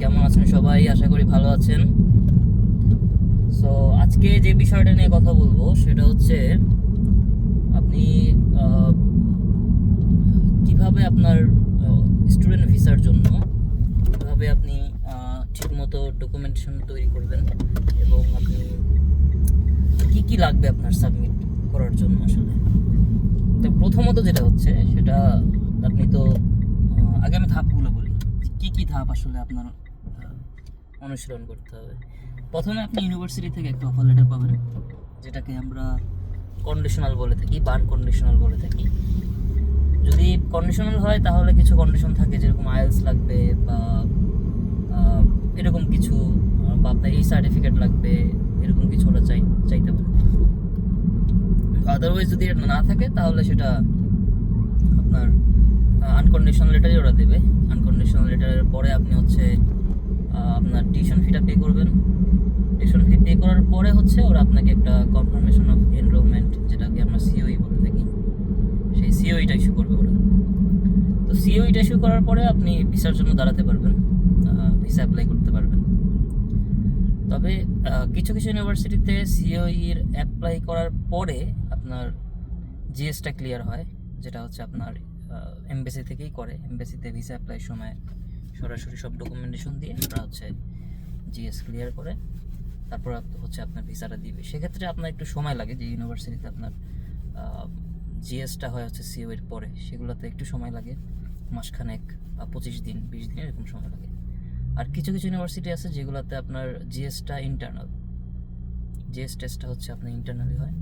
কেমন আছেন সবাই? আশা করি ভালো আছেন। সো আজকে যে বিষয়টা নিয়ে কথা বলব সেটা হচ্ছে আপনি কীভাবে আপনার স্টুডেন্ট ভিসার জন্য কীভাবে আপনি ঠিকমতো ডকুমেন্টেশন তৈরি করবেন এবং আপনি কি কি লাগবে আপনার সাবমিট করার জন্য আসলে? তো প্রথমত যেটা হচ্ছে সেটা আপনি তো আগে আমি ধাপগুলো বলি। কি কি ধাপ আসলে আপনার অনুসরণ করতে হবে। প্রথমে আপনি ইউনিভার্সিটি থেকে একটা অফার লেটার পাবেন, যেটাকে আমরা কন্ডিশনাল বলে থাকি বান কন্ডিশনাল বলে থাকি। যদি কন্ডিশনাল হয়, তাহলে কিছু কন্ডিশন থাকে, যেরকম আইএলস লাগবে বা এরকম কিছু, বা আপনার এই সার্টিফিকেট লাগবে, এরকম কিছু ওরা চাই, চাইতে পারে। আদারওয়াইজ যদি এটা না থাকে, তাহলে সেটা আপনার আনকন্ডিশনাল লেটারই ওরা দেবে। আনকন্ডিশনাল লেটারের পরে আপনি হচ্ছে আপনার টিউশন ফিটা পে করবেন। টিউশন ফি পে করার পরে হচ্ছে ওরা আপনাকে একটা কনফার্মেশন অফ এনরোলমেন্ট যেটাকে আমরা সিওই বলে থাকি। সেই সিওইটা ইস্যু করবে ওরা। তো সিওইটা ইস্যু করার পরে আপনি ভিসার জন্য দাঁড়াতে পারবেন ভিসা অ্যাপ্লাই করতে পারবেন। তবে কিছু কিছু ইউনিভার্সিটিতে সিওইর অ্যাপ্লাই করার পরে আপনার জিএসটা ক্লিয়ার হয়, যেটা হচ্ছে আপনার এমবেসি থেকেই করে। এমবেসিতে ভিসা অ্যাপ্লাই সময়। সরাসরি সব ডকুমেন্টেশন দিয়ে ওরা হচ্ছে জিএস ক্লিয়ার করে তারপর হচ্ছে আপনার ভিসাটা দিবে। সেক্ষেত্রে আপনার একটু সময় লাগে যে ইউনিভার্সিটিতে আপনার জিএসটা হয় হচ্ছে সিও এর পরে, সেগুলোতে একটু সময় লাগে। মাসখানেক বা পঁচিশ দিন, বিশ দিন এরকম সময় লাগে। আর কিছু কিছু ইউনিভার্সিটি আছে যেগুলোতে আপনার জিএসটা ইন্টারনাল জিএস টেস্টটা হচ্ছে আপনার ইন্টারনালি হয়।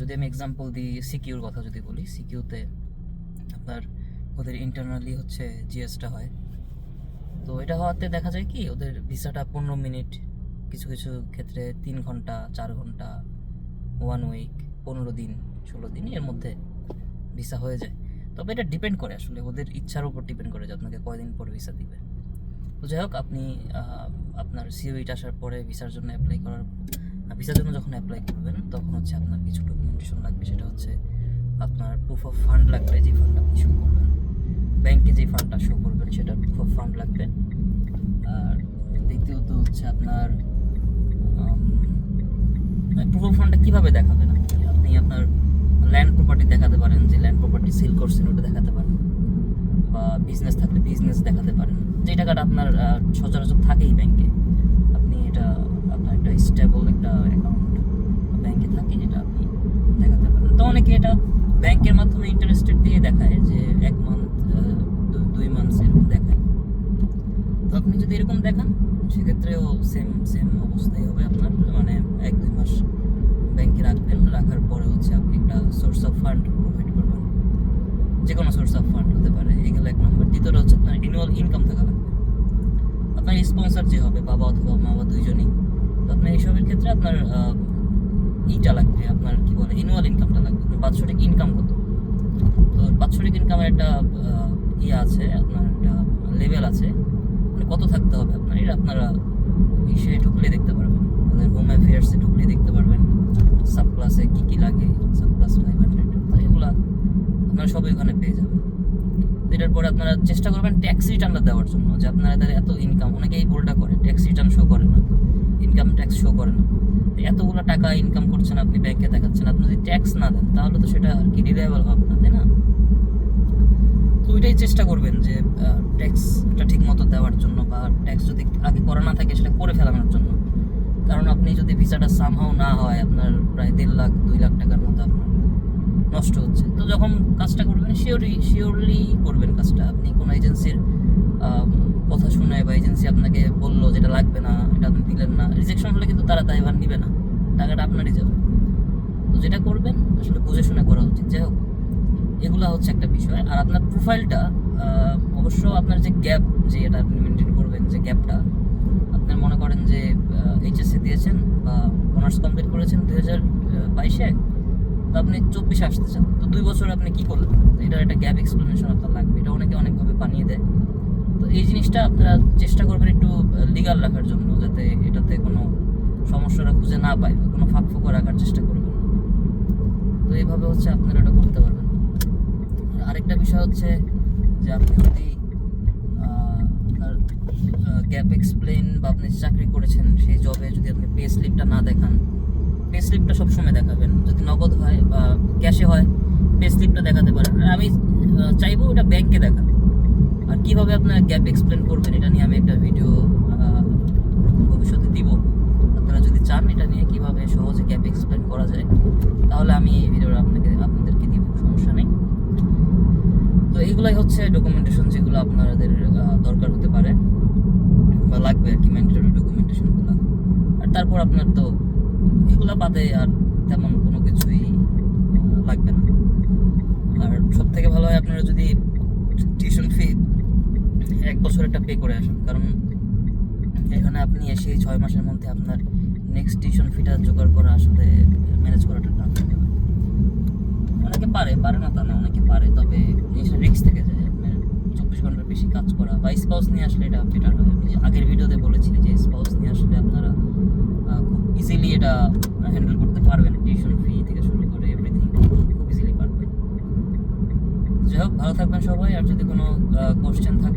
যদি আমি এক্সাম্পল দিই সিকিউর কথা যদি বলি সিকিউতে আপনার ওদের ইন্টারনালি হচ্ছে জিএসটা হয়। তো এটা হওয়াতে দেখা যায় কি, ওদের ভিসাটা পনেরো মিনিট, কিছু কিছু ক্ষেত্রে তিন ঘণ্টা, চার ঘণ্টা ওয়ান উইক পনেরো দিন, ষোলো দিন এর মধ্যে ভিসা হয়ে যায়। তবে এটা ডিপেন্ড করে আসলে, ওদের ইচ্ছার উপর ডিপেন্ড করে যে আপনাকে কয়দিন পর ভিসা দিবে। তো যাই হোক, আপনি আপনার সিওইট আসার পরে ভিসার জন্য অ্যাপ্লাই করার ভিসার জন্য যখন অ্যাপ্লাই করবেন, তখন হচ্ছে আপনার কিছু ডকুমেন্টেশন লাগবে। সেটা হচ্ছে আপনার প্রুফ অফ ফান্ড লাগবে, যে ফান্ড আপনি শো করবেন। ব্যাংকে যে ফান্ডটা শো করবেন, সেটা অফ ফান্ড লাগবে। আর দ্বিতীয়ত হচ্ছে আপনার প্রুফ ফান্ডটা কীভাবে দেখাবেন আপনি? আপনি আপনার ল্যান্ড প্রপার্টি দেখাতে পারেন, যে ল্যান্ড প্রপার্টি সেল করছেন, ওটা দেখাতে পারেন। বা বিজনেস থাকলে বিজনেস দেখাতে পারেন। যে টাকাটা আপনার সচরাচর থাকেই ব্যাংকে। আপনি এটা, আপনার একটা স্টেবল একটা অ্যাকাউন্ট ব্যাংকে থাকে, যেটা আপনি দেখাতে পারেন। তো অনেকে এটা ব্যাংকের মাধ্যমে ইন্টারেস্টেড দিয়ে দেখায় যে এক মান্থ দুই মান্থস এরকম দেখায় তো আপনি যদি এরকম দেখান, সেক্ষেত্রেও সেম সেম অবস্থাই হবে আপনার। মানে এক, দুই মাস ব্যাংকে রাখবেন, রাখার পরে হচ্ছে আপনি একটা সোর্স অফ ফান্ড প্রোভাইড করবেন। যে কোনো সোর্স অফ ফান্ড হতে পারে, এগুলো এক নম্বর দ্বিতীয়টা হচ্ছে আপনার অ্যানুয়াল ইনকাম থাকা লাগবে। আপনার স্পন্সর যে হবে, বাবা অথবা মা বা দুইজনই, তো আপনার এইসবের ক্ষেত্রে আপনার ইটা লাগবে, আপনার কি বলে অ্যানুয়াল ইনকামটা লাগবে। বাৎসরিক ইনকাম কত? তো বাৎসরিক ইনকামের একটা ইয়ে আছে, আপনার একটা লেভেল আছে। মানে কত থাকতে হবে আপনার? এটা আপনারা ইসে ঢুকলে দেখতে পারবেন। আমাদের হোম অ্যাফেয়ার্সে ঢুকলে দেখতে পারবেন। সাব ক্লাসে কী কী লাগে সাব ক্লাস ফাইভ হান্ড্রেড এগুলো আপনারা সবই ওখানে পেয়ে যাবেন। এটার পরে আপনারা চেষ্টা করবেন ট্যাক্স রিটার্নটা দেওয়ার জন্য, যে আপনারা এদের এত ইনকাম অনেকে এই ভুলটা করে ট্যাক্স রিটার্ন শো করে না ইনকাম ট্যাক্স শো করে না। এতগুলো টাকা ইনকাম করছেন আপনি ব্যাংকে দেখাচ্ছেন, আপনি যদি ট্যাক্স না দেন, তাহলে তো সেটা আর কি রিলায়েবল হবে না, তাই না? তো ওইটাই চেষ্টা করবেন যে ট্যাক্সটা ঠিক মতো দেওয়ার জন্য বা ট্যাক্স যদি আগে করা না থাকে সেটা করে ফেলানোর জন্য। কারণ আপনি যদি ভিসাটা সামহাও না হয়, আপনার প্রায় দেড় লাখ, দুই লাখ টাকার মতো আপনার নষ্ট হচ্ছে। তো যখন কাজটা করবেন শিওরলি শিওরলি করবেন কাজটা। আপনি কোনো এজেন্সির কথা শুনে বা এজেন্সি আপনাকে বলল যেটা লাগবে না, এটা আপনি দিলেন না রিজেকশন হলে কিন্তু তারা দায়ভার নিবে না। টাকাটা আপনারই যাবে। তো যেটা করবেন, আসলে বুঝে শুনে করা উচিত। যাই হোক এগুলা হচ্ছে একটা বিষয়। আর আপনার প্রোফাইলটা অবশ্য আপনার যে গ্যাপ যে এটা আপনি মেনটেন করবেন, যে গ্যাপটা আপনার মনে করেন যে এইচএসসি দিয়েছেন বা অনার্স কমপ্লিট করেছেন দুই হাজার বাইশে, তো আপনি চব্বিশে আসতে চান। তো দুই বছর আপনি কি করলেন? এটার একটা গ্যাপ এক্সপ্লেনেশন আপনার লাগবে। এটা অনেকে অনেকভাবে বানিয়ে দেয়। তো এই জিনিসটা আপনারা চেষ্টা করবেন একটু লিগাল রাখার জন্য, যাতে এটাতে কোনো সমস্যাটা খুঁজে না পায় বা কোনো ফাঁক রাখার চেষ্টা করবেন। তো এইভাবে হচ্ছে আপনারা এটা করতে পারবেন। আরেকটা বিষয় হচ্ছে যে আপনি যদি আপনার গ্যাপ এক্সপ্লেন বা আপনি চাকরি করেছেন, সেই জবে যদি আপনি পে স্লিপটা না দেখান পে স্লিপটা সবসময় দেখাবেন। যদি নগদ হয় বা ক্যাশে হয় পে স্লিপটা দেখাতে পারেন। আর আমি চাইব ওটা ব্যাংকে দেখান। আর কীভাবে আপনার গ্যাপ এক্সপ্লেন করবেন এটা নিয়ে আমি একটা ভিডিও ভবিষ্যতে দিব। আপনারা যদি চান এটা নিয়ে কীভাবে সহজে গ্যাপ এক্সপ্লেন করা যায়, তাহলে আমি এই ভিডিওটা আপনাকে তো এইগুলাই হচ্ছে ডকুমেন্টেশন যেগুলো আপনাদের দরকার হতে পারে বা লাগবে আর কি ম্যান্ডেটরি ডকুমেন্টেশনগুলো আর তারপর আপনার তো এগুলো বাদে আর তেমন কোনো কিছুই লাগবে না। আর সব থেকে ভালো হয় আপনারা যদি টিউশন ফি এক বছর একটা পে করে আসেন, কারণ এখানে আপনি এসে ছয় মাসের মধ্যে আপনার নেক্সট টিউশন ফিটা জোগাড় করা আসলে ম্যানেজ করাটা টাফ। অনেকে পারে পারে না তা না অনেকে পারে। তবে জিনিসটা রিক্স থেকে যায়। আপনার চব্বিশ ঘণ্টার বেশি কাজ করা বা স্পাউস নিয়ে আসলে এটা বেটার হয়। আমি আগের ভিডিওতে বলেছি যে স্পাউস নিয়ে আসলে আপনারা খুব ইজিলি এটা হ্যান্ডেল করতে পারবেন। টিউশন ফি থেকে শুরু করে এভরিথিং খুব ইজিলি পারবেন। যাই হোক, ভালো থাকবেন সবাই। আর যদি কোনো কোশ্চেন থাকে